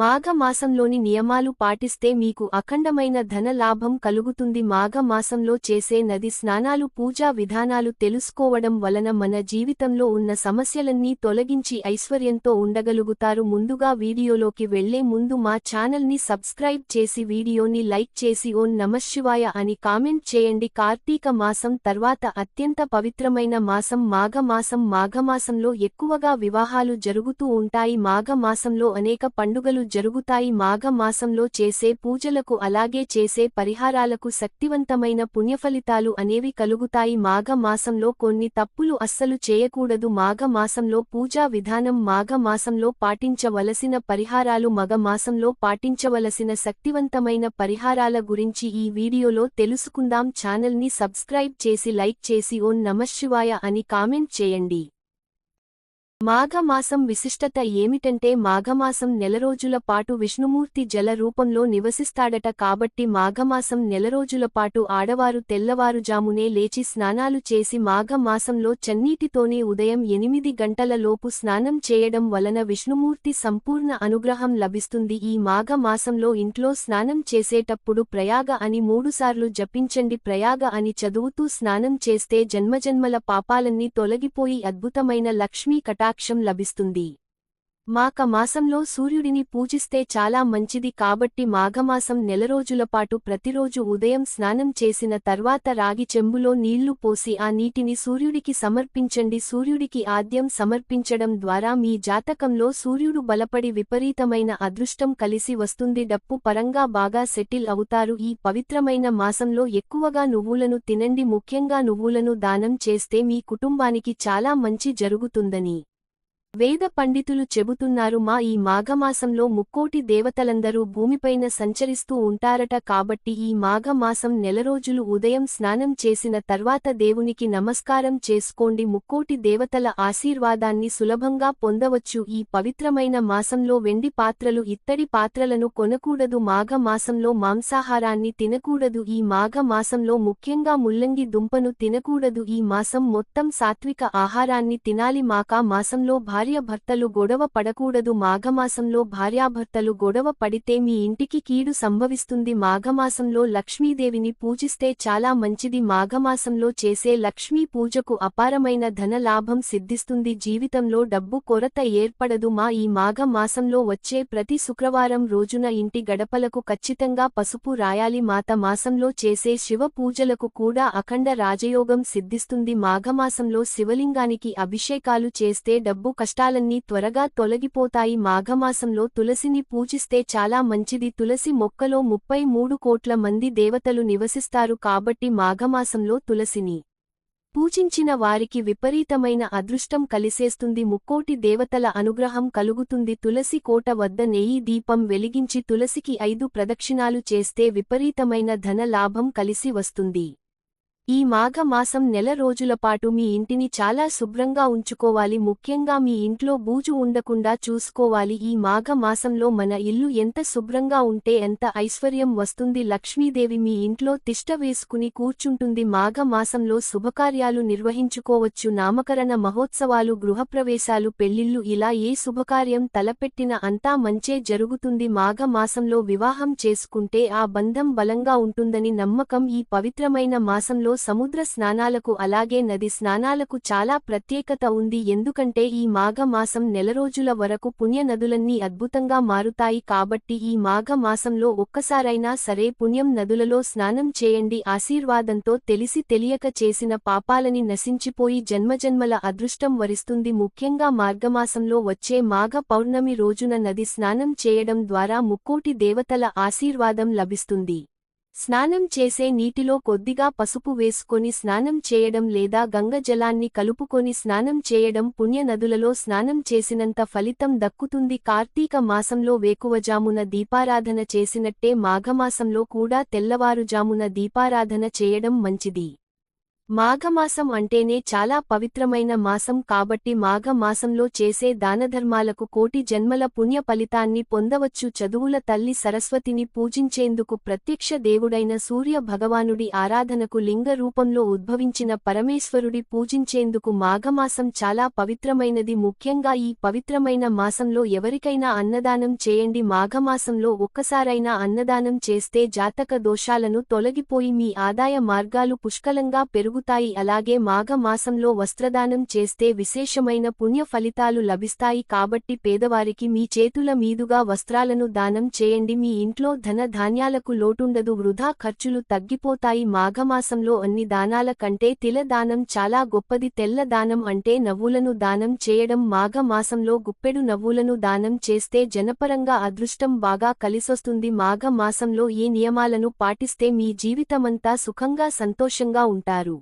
మాఘమాసంలోని నియమాలు పాటిస్తే మీకు అఖండమైన ధన లాభం కలుగుతుంది. మాఘమాసంలో చేసే నది స్నానాలు పూజా విధానాలు తెలుసుకోవడం వలన మన జీవితంలో ఉన్న సమస్యలన్నీ తొలగించి ఐశ్వర్యంతో ఉండగలుగుతారు. ముందుగా వీడియోలోకి వెళ్ళే ముందు మా ఛానల్ని సబ్స్క్రైబ్ చేసి వీడియోని లైక్ చేసి ఓం నమశివాయ అని కామెంట్ చేయండి. కార్తీక మాసం తర్వాత అత్యంత పవిత్రమైన మాసం. మాఘమాసం మాఘమాసంలో ఎక్కువగా వివాహాలు జరుగుతూ ఉంటాయి. మాఘమాసంలో అనేక పండుగలు జరుగుతాయి. మాఘ మాసంలో చేసే పూజలకు అలాగే చేసే పరిహారాలకు శక్తివంతమైన పుణ్యఫలితాలు అనేవి కలుగుతాయి. మాఘ మాసంలో కొన్ని తప్పులు అస్సలు చేయకూడదు. మాఘ మాసంలో పూజా విధానం మాఘ మాసంలో పాటించవలసిన పరిహారాలు మగ మాసంలో పాటించవలసిన శక్తివంతమైన పరిహారాల గురించి ఈ వీడియోలో తెలుసుకుందాం. ఛానల్ని సబ్స్క్రైబ్ చేసి లైక్ చేసి ఓం నమశివాయ అని కామెంట్ చేయండి. మాఘమాసం విశిష్టత ఏమిటంటే మాఘమాసం నెలరోజుల పాటు విష్ణుమూర్తి జల రూపంలో నివసిస్తాడట కాబట్టి మాఘమాసం నెలరోజుల పాటు ఆడవారు తెల్లవారుజామునే లేచి స్నానాలు చేసి మాఘమాసంలో చన్నీటితోనే ఉదయం ఎనిమిది గంటల లోపు స్నానం చేయడం వలన విష్ణుమూర్తి సంపూర్ణ అనుగ్రహం లభిస్తుంది. ఈ మాఘమాసంలో ఇంట్లో స్నానం చేసేటప్పుడు ప్రయాగ అని మూడుసార్లు జపించండి. ప్రయాగ అని చదువుతూ స్నానం చేస్తే జన్మజన్మల పాపాలన్నీ తొలగిపోయి అద్భుతమైన లక్ష్మీ కటా కటాక్షం లభిస్తుంది. మాక మాసంలో సూర్యుడిని పూజిస్తే చాలా మంచిది కాబట్టి మాఘమాసం నెలరోజులపాటు ప్రతిరోజు ఉదయం స్నానం చేసిన తర్వాత రాగి చెంబులో నీళ్ళు పోసి ఆ నీటిని సూర్యుడికి సమర్పించండి. సూర్యుడికి ఆద్యం సమర్పించడం ద్వారా మీ జాతకంలో సూర్యుడు బలపడి విపరీతమైన అదృష్టం కలిసి వస్తుంది. డప్పు పరంగా బాగా సెటిల్ అవుతారు. ఈ పవిత్రమైన మాసంలో ఎక్కువగా నువ్వులను తినండి. ముఖ్యంగా నువ్వులను దానం చేస్తే మీ కుటుంబానికి చాలా మంచి జరుగుతుందని వేద పండితులు చెబుతున్నారు మా ఈ మాఘమాసంలో ముక్కోటి దేవతలందరూ భూమిపైన సంచరిస్తూ ఉంటారట కాబట్టి ఈ మాఘమాసం నెలరోజులు ఉదయం స్నానం చేసిన తర్వాత దేవునికి నమస్కారం చేసుకోండి. ముక్కోటి దేవతల ఆశీర్వాదాన్ని సులభంగా పొందవచ్చు. ఈ పవిత్రమైన మాసంలో వెండి పాత్రలు ఇత్తడి పాత్రలను కొనకూడదు. మాఘమాసంలో మాంసాహారాన్ని తినకూడదు. ఈ మాఘమాసంలో ముఖ్యంగా ముల్లంగి దుంపను తినకూడదు. ఈ మాసం మొత్తం సాత్విక ఆహారాన్ని తినాలి. మాకా మాసంలో భార్యభర్తలు గొడవ పడకూడదు. మాఘమాసంలో భార్యాభర్తలు గొడవ పడితే మీ ఇంటికి కీడు సంభవిస్తుంది. మాఘమాసంలో లక్ష్మీదేవిని పూజిస్తే చాలా మంచిది. మాఘమాసంలో చేసే లక్ష్మీ పూజకు అపారమైన ధన లాభం సిద్ధిస్తుంది. జీవితంలో డబ్బు కొరత ఏర్పడదు. మా ఈ మాఘ మాసంలో వచ్చే ప్రతి శుక్రవారం రోజున ఇంటి గడపలకు ఖచ్చితంగా పసుపు రాయాలి. మాత మాసంలో చేసే శివ పూజలకు కూడా అఖండ రాజయోగం సిద్ధిస్తుంది. మాఘమాసంలో శివలింగానికి అభిషేకాలు చేస్తే డబ్బు కష్టాలన్నీ త్వరగా తొలగిపోతాయి. మాఘమాసంలో తులసిని పూజిస్తే చాలా మంచిది. తులసి మొక్కలో ముప్పై మూడు కోట్ల మంది దేవతలు నివసిస్తారు కాబట్టి మాఘమాసంలో తులసిని పూజించిన వారికి విపరీతమైన అదృష్టం కలిసేస్తుంది. ముక్కోటి దేవతల అనుగ్రహం కలుగుతుంది. తులసి కోట వద్ద నెయ్యి దీపం వెలిగించి తులసికి ఐదు ప్రదక్షిణాలు చేస్తే విపరీతమైన ధన లాభం కలిసి వస్తుంది. ఈ మాఘ మాసం నెల రోజులపాటు మీ ఇంటిని చాలా శుభ్రంగా ఉంచుకోవాలి. ముఖ్యంగా మీ ఇంట్లో బూజు ఉండకుండా చూసుకోవాలి. ఈ మాఘ మాసంలో మన ఇల్లు ఎంత శుభ్రంగా ఉంటే ఎంత ఐశ్వర్యం వస్తుంది. లక్ష్మీదేవి మీ ఇంట్లో తిష్ట వేసుకుని కూర్చుంటుంది. మాఘ మాసంలో శుభకార్యాలు నిర్వహించుకోవచ్చు. నామకరణ మహోత్సవాలు గృహప్రవేశాలు పెళ్ళిళ్ళు ఇలా ఏ శుభకార్యం తలపెట్టిన అంతా మంచే జరుగుతుంది. మాఘ మాసంలో వివాహం చేసుకుంటే ఆ బంధం బలంగా ఉంటుందని నమ్మకం. ఈ పవిత్రమైన మాసంలో సముద్ర స్నానాలకు అలాగే నది స్నానాలకు చాలా ప్రత్యేకత ఉంది ఎందుకంటే ఈ మాఘ మాసం నెలరోజుల వరకు పుణ్య నదులన్నీ అద్భుతంగా మారుతాయి కాబట్టి ఈ మాఘ మాసంలో ఒక్కసారైనా సరే పుణ్యం నదులలో స్నానం చేయండి ఆశీర్వాదంతో తెలిసి తెలియక చేసిన పాపాలని నశించిపోయి జన్మజన్మల అదృష్టం వరిస్తుంది. ముఖ్యంగా మార్గమాసంలో వచ్చే మాఘ పౌర్ణమి రోజున నది స్నానం చేయడం ద్వారా ముక్కోటి దేవతల ఆశీర్వాదం లభిస్తుంది. స్నానం చేసే నీటిలో కొద్దిగా పసుపు వేసుకొని స్నానం చేయడం లేదా గంగజలాన్ని కలుపుకొని స్నానం చేయడం పుణ్య నదులలో స్నానం చేసినంత ఫలితం దక్కుతుంది. కార్తీక మాసంలో వేకువజామున దీపారాధన చేసినట్టే మాఘమాసంలో కూడా తెల్లవారుజామున దీపారాధన చేయడం మంచిది. మాఘమాసం అంటేనే చాలా పవిత్రమైన మాసం కాబట్టి మాఘ మాసంలో చేసే దానధర్మాలకు కోటి జన్మల పుణ్య ఫలితాన్ని పొందవచ్చు. చదువుల తల్లి సరస్వతిని పూజించేందుకు ప్రత్యక్ష దేవుడైన సూర్య భగవానుడి ఆరాధనకు లింగ రూపంలో ఉద్భవించిన పరమేశ్వరుడి పూజించేందుకు మాఘమాసం చాలా పవిత్రమైనది. ముఖ్యంగా ఈ పవిత్రమైన మాసంలో ఎవరికైనా అన్నదానం చేయండి. మాఘమాసంలో ఒక్కసారైనా అన్నదానం చేస్తే జాతక దోషాలను తొలగిపోయి మీ ఆదాయ మార్గాలు పుష్కలంగా పెరుగు కలుగుతాయి అలాగే మాఘ మాసంలో వస్త్రదానం చేస్తే విశేషమైన పుణ్య ఫలితాలు లభిస్తాయి. కాబట్టి పేదవారికి మీ చేతుల మీదుగా వస్త్రాలను దానం చేయండి. మీ ఇంట్లో ధన ధాన్యాలకు లోటుండదు. వృధా ఖర్చులు తగ్గిపోతాయి. మాఘమాసంలో అన్ని దానాల కంటే తిల దానం చాలా గొప్పది. తెల్ల దానం అంటే నవ్వులను దానం చేయడం. మాఘ మాసంలో గుప్పెడు నవ్వులను దానం చేస్తే జనపరంగా అదృష్టం బాగా కలిసొస్తుంది. మాఘ మాసంలో ఈ నియమాలను పాటిస్తే మీ జీవితమంతా సుఖంగా సంతోషంగా ఉంటారు.